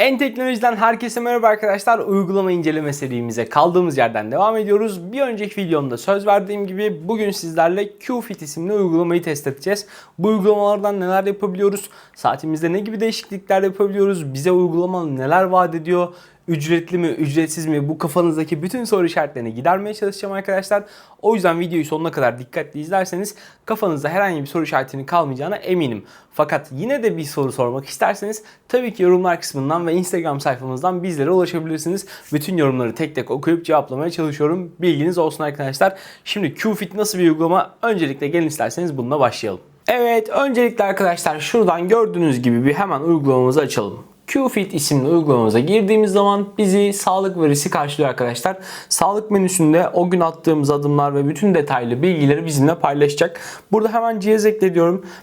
En teknolojiden herkese merhaba arkadaşlar. Uygulama inceleme serimize kaldığımız yerden devam ediyoruz. Bir önceki videomda söz verdiğim gibi bugün sizlerle QFit isimli uygulamayı test edeceğiz. Bu uygulamalardan neler yapabiliyoruz? Saatimizde ne gibi değişiklikler yapabiliyoruz? Bize uygulama neler vaat ediyor? Ücretli mi, ücretsiz mi? Bu kafanızdaki bütün soru işaretlerini gidermeye çalışacağım arkadaşlar. O yüzden videoyu sonuna kadar dikkatli izlerseniz kafanızda herhangi bir soru işaretinin kalmayacağına eminim. Fakat yine de bir soru sormak isterseniz tabii ki yorumlar kısmından ve Instagram sayfamızdan bizlere ulaşabilirsiniz. Bütün yorumları tek tek okuyup cevaplamaya çalışıyorum. Bilginiz olsun arkadaşlar. Şimdi QFit nasıl bir uygulama? Öncelikle gelin isterseniz bununla başlayalım. Evet, öncelikle arkadaşlar şuradan gördüğünüz gibi bir hemen uygulamamızı açalım. QFit isimli uygulamamıza girdiğimiz zaman bizi sağlık verisi karşılıyor arkadaşlar. Sağlık menüsünde o gün attığımız adımlar ve bütün detaylı bilgileri bizimle paylaşacak. Burada hemen cihaz ekle.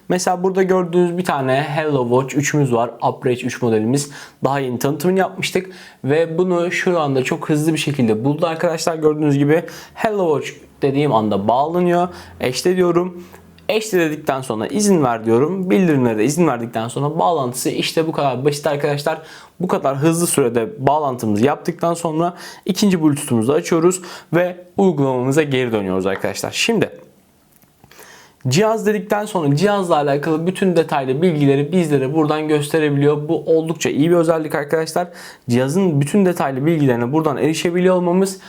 Mesela burada gördüğünüz bir tane Hello Watch 3'ümüz var. UpRage 3 modelimiz. Daha yeni tanıtımını yapmıştık. Ve bunu şu anda çok hızlı bir şekilde buldu arkadaşlar. Gördüğünüz gibi Hello Watch dediğim anda bağlanıyor. Eşle diyorum. Eşle dedikten sonra izin ver diyorum. Bildirimlere de izin verdikten sonra bağlantısı işte bu kadar basit arkadaşlar. Bu kadar hızlı sürede bağlantımızı yaptıktan sonra ikinci bluetooth'umuzu açıyoruz ve uygulamamıza geri dönüyoruz arkadaşlar. Şimdi Cihaz dedikten sonra cihazla alakalı bütün detaylı bilgileri bizlere buradan gösterebiliyor. Bu oldukça iyi bir özellik arkadaşlar. Cihazın bütün detaylı bilgilerine buradan erişebiliyor olmamız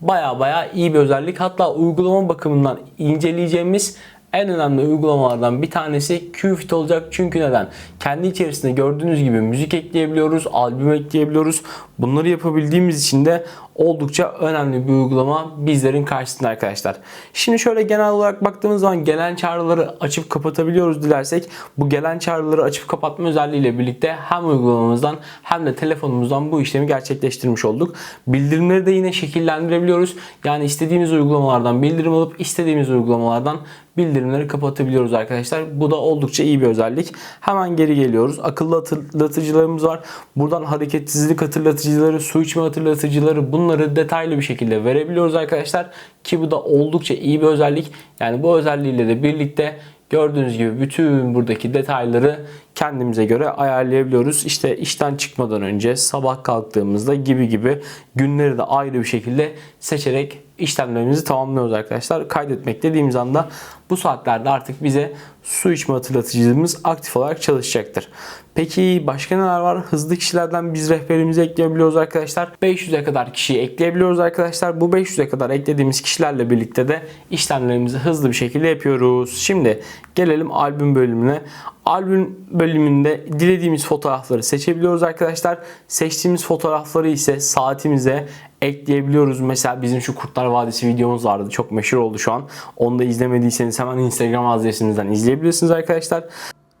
baya baya iyi bir özellik. Hatta uygulama bakımından inceleyeceğimiz en önemli uygulamalardan bir tanesi QFit olacak. Çünkü neden? Kendi içerisinde gördüğünüz gibi müzik ekleyebiliyoruz, albüm ekleyebiliyoruz. Bunları yapabildiğimiz için de oldukça önemli bir uygulama bizlerin karşısında arkadaşlar. Şimdi şöyle genel olarak baktığımız zaman gelen çağrıları açıp kapatabiliyoruz dilersek. Bu gelen çağrıları açıp kapatma özelliğiyle birlikte hem uygulamamızdan hem de telefonumuzdan bu işlemi gerçekleştirmiş olduk. Bildirimleri de yine şekillendirebiliyoruz. Yani istediğimiz uygulamalardan bildirim alıp istediğimiz uygulamalardan bildirimleri kapatabiliyoruz arkadaşlar. Bu da oldukça iyi bir özellik. Hemen geri geliyoruz. Akıllı hatırlatıcılarımız var. Buradan hareketsizlik hatırlatıcıları, su içme hatırlatıcıları bunları detaylı bir şekilde verebiliyoruz arkadaşlar. Ki bu da oldukça iyi bir özellik. Yani bu özelliğiyle de birlikte gördüğünüz gibi bütün buradaki detayları kendimize göre ayarlayabiliyoruz. İşte işten çıkmadan önce, sabah kalktığımızda gibi gibi günleri de ayrı bir şekilde seçerek işlemlerimizi tamamlıyoruz arkadaşlar. Kaydetmek dediğimiz anda bu saatlerde artık bize su içme hatırlatıcımız aktif olarak çalışacaktır. Peki başka neler var? Hızlı kişilerden biz rehberimizi ekleyebiliyoruz arkadaşlar. 500'e kadar kişiyi ekleyebiliyoruz arkadaşlar. Bu 500'e kadar eklediğimiz kişilerle birlikte de işlemlerimizi hızlı bir şekilde yapıyoruz. Şimdi gelelim albüm bölümüne. Albüm bölümünde dilediğimiz fotoğrafları seçebiliyoruz arkadaşlar. Seçtiğimiz fotoğrafları ise saatimize ekleyebiliyoruz. Mesela bizim şu Kurtlar Vadisi videomuz vardı. Çok meşhur oldu şu an. Onu da izlemediyseniz hemen Instagram adresimizden izleyebilirsiniz arkadaşlar.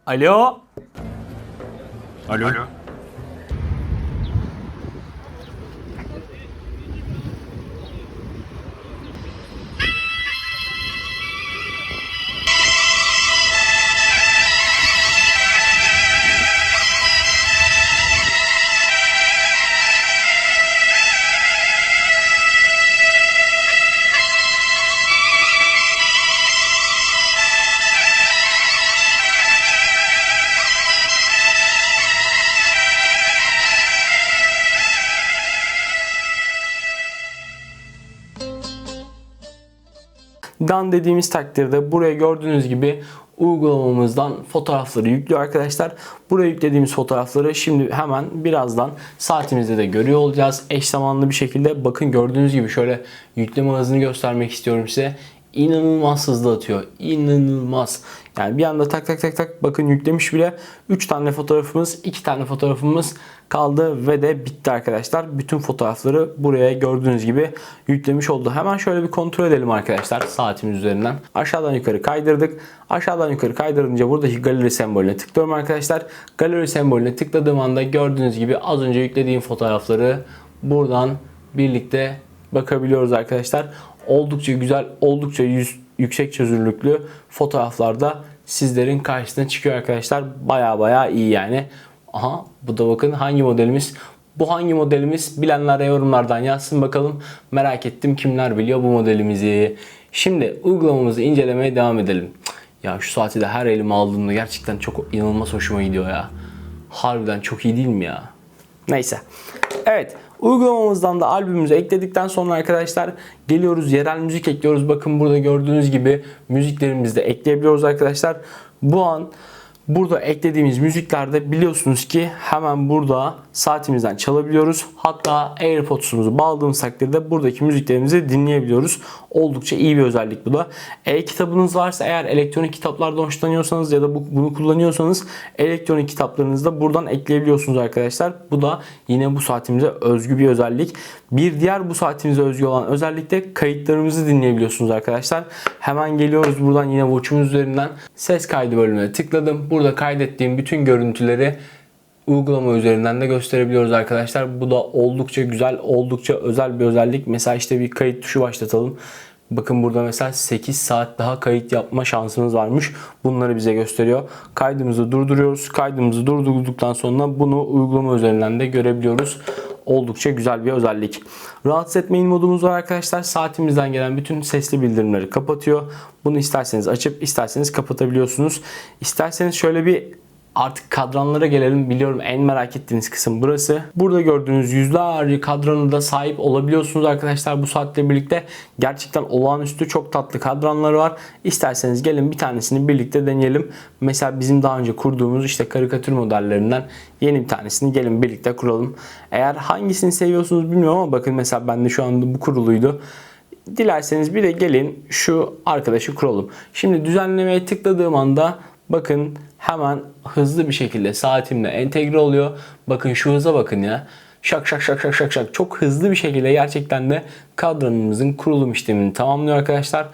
Alo. Alo. Dan dediğimiz takdirde buraya gördüğünüz gibi uygulamamızdan fotoğrafları yüklüyor arkadaşlar. Buraya yüklediğimiz fotoğrafları şimdi hemen birazdan saatimizde de görüyor olacağız. Eş zamanlı bir şekilde bakın gördüğünüz gibi şöyle yükleme hızını göstermek istiyorum size. İnanılmaz hızlı atıyor. İnanılmaz. Yani bir anda tak tak tak tak bakın yüklemiş bile 3 tane fotoğrafımız, 2 tane fotoğrafımız kaldı ve de bitti arkadaşlar. Bütün fotoğrafları buraya gördüğünüz gibi yüklemiş oldu. Hemen şöyle bir kontrol edelim arkadaşlar saatimiz üzerinden. Aşağıdan yukarı kaydırdık. Aşağıdan yukarı kaydırınca buradaki galeri sembolüne tıklıyorum arkadaşlar. Galeri sembolüne tıkladığım anda gördüğünüz gibi az önce yüklediğim fotoğrafları buradan birlikte bakabiliyoruz arkadaşlar. Oldukça güzel, oldukça yüz, yüksek çözünürlüklü fotoğraflarda sizlerin karşısına çıkıyor arkadaşlar. Baya baya iyi yani. Aha bu da bakın hangi modelimiz? Bu hangi modelimiz? Bilenler yorumlardan yazsın bakalım. Merak ettim kimler biliyor bu modelimizi. Şimdi uygulamamızı incelemeye devam edelim. Ya şu saati de her elime aldığımda gerçekten çok inanılmaz hoşuma gidiyor ya. Harbiden çok iyi değil mi ya? Neyse. Evet. Uygulamamızdan da albümümüzü ekledikten sonra arkadaşlar geliyoruz yerel müzik ekliyoruz. Bakın burada gördüğünüz gibi müziklerimizi de ekleyebiliyoruz arkadaşlar. Bu an Burada eklediğimiz müziklerde biliyorsunuz ki hemen burada saatimizden çalabiliyoruz. Hatta AirPods'umuzu bağladığımız takdirde buradaki müziklerimizi dinleyebiliyoruz. Oldukça iyi bir özellik bu da. E-kitabınız varsa eğer elektronik kitaplardan hoşlanıyorsanız ya da bu- bunu kullanıyorsanız elektronik kitaplarınızı da buradan ekleyebiliyorsunuz arkadaşlar. Bu da yine bu saatimize özgü bir özellik. Bir diğer bu saatimize özgü olan özellik de kayıtlarımızı dinleyebiliyorsunuz arkadaşlar. Hemen geliyoruz buradan yine Watch'umuz üzerinden ses kaydı bölümüne tıkladım. Burada kaydettiğim bütün görüntüleri uygulama üzerinden de gösterebiliyoruz arkadaşlar. Bu da oldukça güzel, oldukça özel bir özellik. Mesela işte bir kayıt tuşu başlatalım. Bakın burada mesela 8 saat daha kayıt yapma şansımız varmış. Bunları bize gösteriyor. Kaydımızı durduruyoruz. Kaydımızı durdurduktan sonra bunu uygulama üzerinden de görebiliyoruz. Oldukça güzel bir özellik. Rahatsız etmeyin modumuz var arkadaşlar. Saatimizden gelen bütün sesli bildirimleri kapatıyor. Bunu isterseniz açıp isterseniz kapatabiliyorsunuz. İsterseniz şöyle bir Artık kadranlara gelelim. Biliyorum en merak ettiğiniz kısım burası. Burada gördüğünüz yüzlerce kadranı da sahip olabiliyorsunuz arkadaşlar bu saatle birlikte. Gerçekten olağanüstü çok tatlı kadranları var. İsterseniz gelin bir tanesini birlikte deneyelim. Mesela bizim daha önce kurduğumuz işte karikatür modellerinden yeni bir tanesini gelin birlikte kuralım. Eğer hangisini seviyorsunuz bilmiyorum ama bakın mesela bende şu anda bu kuruluydu. Dilerseniz bir de gelin şu arkadaşı kuralım. Şimdi düzenlemeye tıkladığım anda bakın hemen hızlı bir şekilde saatimle entegre oluyor. Bakın şu hıza bakın ya. Şak şak şak şak şak şak çok hızlı bir şekilde gerçekten de kadranımızın kurulum işlemini tamamlıyor arkadaşlar.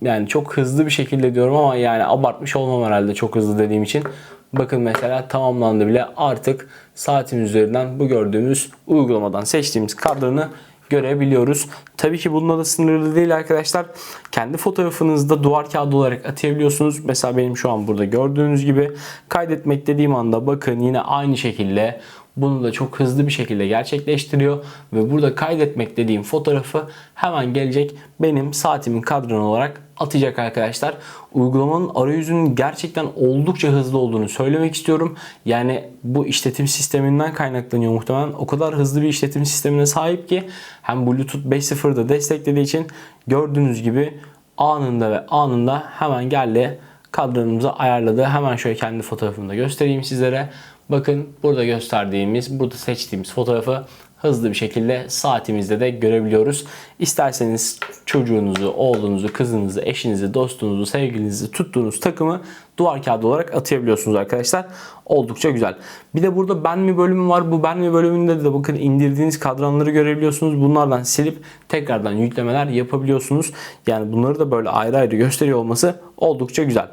Yani çok hızlı bir şekilde diyorum ama yani abartmış olmam herhalde çok hızlı dediğim için. Bakın mesela tamamlandı bile artık saatin üzerinden bu gördüğümüz uygulamadan seçtiğimiz kadranı görebiliyoruz. Tabii ki bununla da sınırlı değil arkadaşlar. Kendi fotoğrafınızı da duvar kağıdı olarak atayabiliyorsunuz. Mesela benim şu an burada gördüğünüz gibi kaydetmek dediğim anda bakın yine aynı şekilde bunu da çok hızlı bir şekilde gerçekleştiriyor ve burada kaydetmek dediğim fotoğrafı hemen gelecek benim saatimin kadranı olarak atacak arkadaşlar. Uygulamanın arayüzünün gerçekten oldukça hızlı olduğunu söylemek istiyorum. Yani bu işletim sisteminden kaynaklanıyor muhtemelen. O kadar hızlı bir işletim sistemine sahip ki hem Bluetooth 5.0'da desteklediği için gördüğünüz gibi anında ve anında hemen geldi kadranımızı ayarladı. Hemen şöyle kendi fotoğrafımı da göstereyim sizlere. Bakın burada gösterdiğimiz, burada seçtiğimiz fotoğrafı hızlı bir şekilde saatimizde de görebiliyoruz. İsterseniz çocuğunuzu, oğlunuzu, kızınızı, eşinizi, dostunuzu, sevgilinizi tuttuğunuz takımı duvar kağıdı olarak atayabiliyorsunuz arkadaşlar. Oldukça güzel. Bir de burada ben mi bölümü var. Bu ben mi bölümünde de bakın indirdiğiniz kadranları görebiliyorsunuz. Bunlardan silip tekrardan yüklemeler yapabiliyorsunuz. Yani bunları da böyle ayrı ayrı gösteriyor olması oldukça güzel.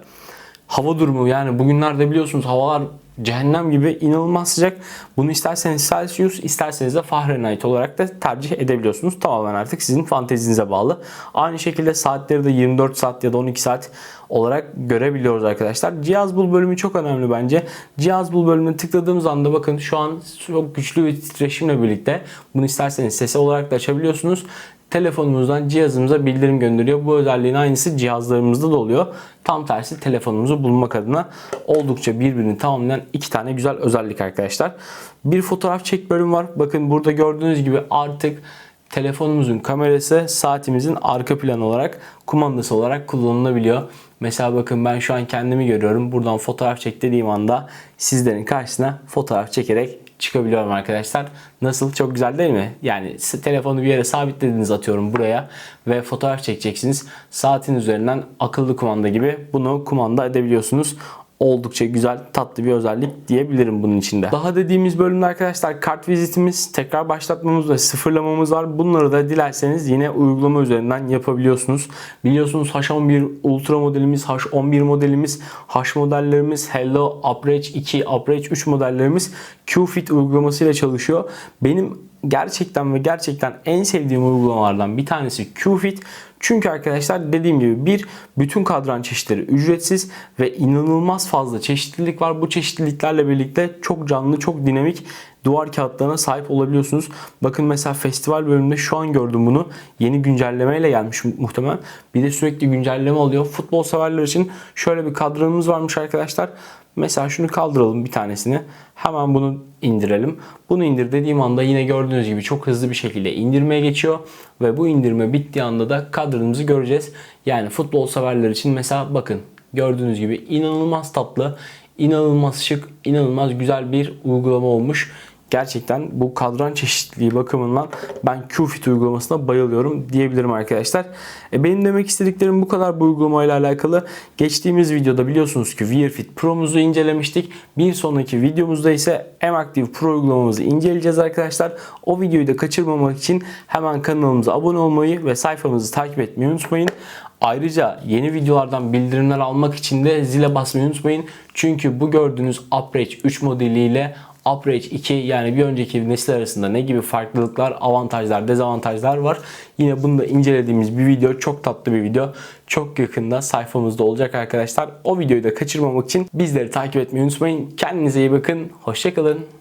Hava durumu yani bugünlerde biliyorsunuz havalar cehennem gibi inanılmaz sıcak. Bunu isterseniz Celsius isterseniz de Fahrenheit olarak da tercih edebiliyorsunuz. Tamamen artık sizin fantezinize bağlı. Aynı şekilde saatleri de 24 saat ya da 12 saat olarak görebiliyoruz arkadaşlar. Cihaz bul bölümü çok önemli bence. Cihaz bul bölümüne tıkladığımız anda bakın şu an çok güçlü bir titreşimle birlikte bunu isterseniz sesi olarak da açabiliyorsunuz telefonumuzdan cihazımıza bildirim gönderiyor. Bu özelliğin aynısı cihazlarımızda da oluyor. Tam tersi telefonumuzu bulmak adına oldukça birbirini tamamlayan iki tane güzel özellik arkadaşlar. Bir fotoğraf çek bölümü var. Bakın burada gördüğünüz gibi artık telefonumuzun kamerası saatimizin arka plan olarak kumandası olarak kullanılabiliyor. Mesela bakın ben şu an kendimi görüyorum. Buradan fotoğraf çek dediğim anda sizlerin karşısına fotoğraf çekerek çıkabiliyorum arkadaşlar. Nasıl? Çok güzel değil mi? Yani telefonu bir yere sabitlediniz atıyorum buraya ve fotoğraf çekeceksiniz. Saatin üzerinden akıllı kumanda gibi bunu kumanda edebiliyorsunuz. Oldukça güzel, tatlı bir özellik diyebilirim bunun içinde. Daha dediğimiz bölümde arkadaşlar kart vizitimiz, tekrar başlatmamız ve sıfırlamamız var. Bunları da dilerseniz yine uygulama üzerinden yapabiliyorsunuz. Biliyorsunuz H11 Ultra modelimiz, H11 modelimiz, H modellerimiz, Hello, Uprage 2, Uprage 3 modellerimiz QFit uygulamasıyla çalışıyor. Benim gerçekten ve gerçekten en sevdiğim uygulamalardan bir tanesi QFit. Çünkü arkadaşlar dediğim gibi bir bütün kadran çeşitleri ücretsiz ve inanılmaz fazla çeşitlilik var. Bu çeşitliliklerle birlikte çok canlı, çok dinamik duvar kağıtlarına sahip olabiliyorsunuz. Bakın mesela festival bölümünde şu an gördüm bunu. Yeni güncellemeyle gelmiş muhtemelen. Bir de sürekli güncelleme oluyor. Futbol severler için şöyle bir kadranımız varmış arkadaşlar. Mesela şunu kaldıralım bir tanesini. Hemen bunu indirelim. Bunu indir dediğim anda yine gördüğünüz gibi çok hızlı bir şekilde indirmeye geçiyor. Ve bu indirme bittiği anda da kadranımızı göreceğiz. Yani futbol severler için mesela bakın gördüğünüz gibi inanılmaz tatlı, inanılmaz şık, inanılmaz güzel bir uygulama olmuş. Gerçekten bu kadran çeşitliliği bakımından ben QFit uygulamasına bayılıyorum diyebilirim arkadaşlar. E benim demek istediklerim bu kadar bu uygulamayla alakalı. Geçtiğimiz videoda biliyorsunuz ki Wearfit Pro'muzu incelemiştik. Bir sonraki videomuzda ise M-Active Pro uygulamamızı inceleyeceğiz arkadaşlar. O videoyu da kaçırmamak için hemen kanalımıza abone olmayı ve sayfamızı takip etmeyi unutmayın. Ayrıca yeni videolardan bildirimler almak için de zile basmayı unutmayın. Çünkü bu gördüğünüz UpRage 3 modeliyle UpRage 2 yani bir önceki nesil arasında ne gibi farklılıklar, avantajlar, dezavantajlar var. Yine bunu da incelediğimiz bir video. Çok tatlı bir video. Çok yakında sayfamızda olacak arkadaşlar. O videoyu da kaçırmamak için bizleri takip etmeyi unutmayın. Kendinize iyi bakın. Hoşçakalın.